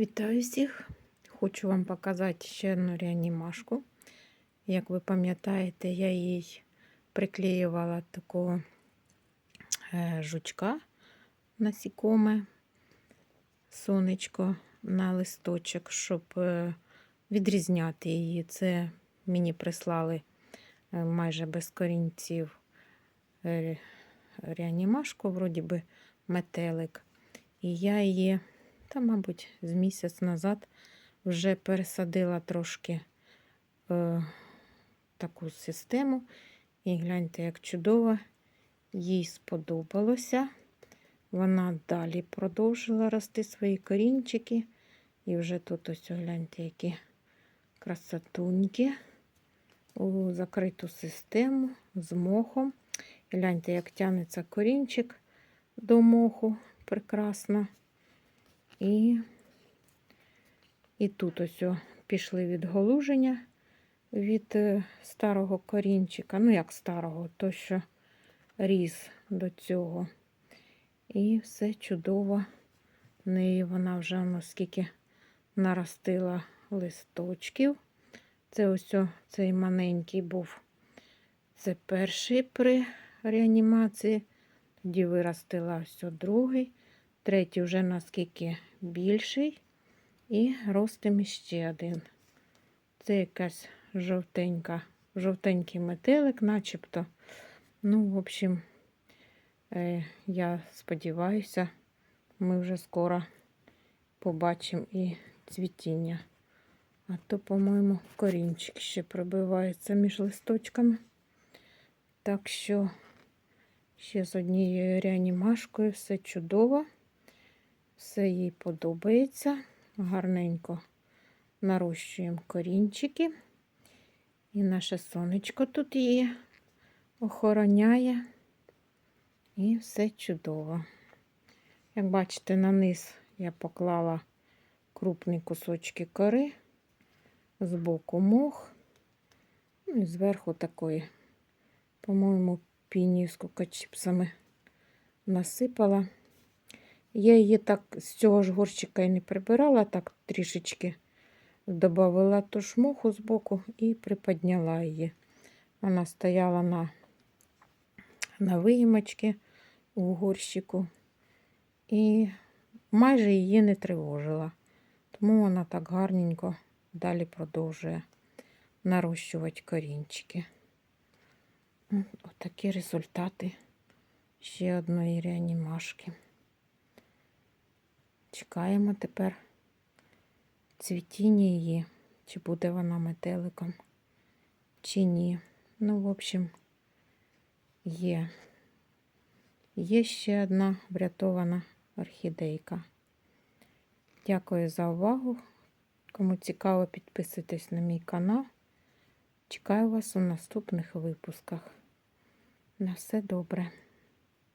Вітаю всіх! Хочу вам показати ще одну реанімашку. Як ви пам'ятаєте, я їй приклеювала такого е, жучка насікоме, сонечко на листочок, щоб е, відрізняти її. Це мені прислали е, майже без корінців реанімашку, вроді би метелик. І я її та, мабуть, з місяць назад вже пересадила трошки е, таку систему. І гляньте, як чудово, їй сподобалося. Вона далі продовжила рости свої корінчики. І вже тут ось гляньте, які красотуньки у закриту систему з мохом. Гляньте, як тянеться корінчик до моху прекрасно. І, і тут ось пішли відголуження від е, старого корінчика. Ну, як старого, то що ріс до цього. І все чудово. Неї вона вже наскільки наростила листочків. Це ось цей маленький був. Це перший при реанімації. Тоді виростила ось другий. Третій вже наскільки більший. І ростимо ще один. Це якась жовтенька, жовтенький метелик, начебто. Ну, в общем, е, я сподіваюся, ми вже скоро побачимо і цвітіння. А то, по-моєму, корінчик ще пробивається між листочками. Так що, ще з однією реанімашкою все чудово. Все їй подобається. Гарненько нарощуємо корінчики. І наше сонечко тут є, охороняє. І все чудово. Як бачите, на низ я поклала крупні кусочки кори, збоку мох, ну і зверху такої, по-моєму, пінію з кокочіпсами насипала. Я її так з цього ж горщика і не прибирала, так трішечки додавала ту шмуху з боку і приподняла її. Вона стояла на на виїмочці у горщику і майже її не тривожила. Тому вона так гарненько далі продовжує нарощувати корінчики. Отакі результати ще одної реанімашки. Чекаємо тепер цвітіння її, чи буде вона метеликом, чи ні. Ну, в общем, є. Є ще одна врятована орхідейка. Дякую за увагу. Кому цікаво, підписуйтесь на мій канал. Чекаю вас у наступних випусках. На все добре.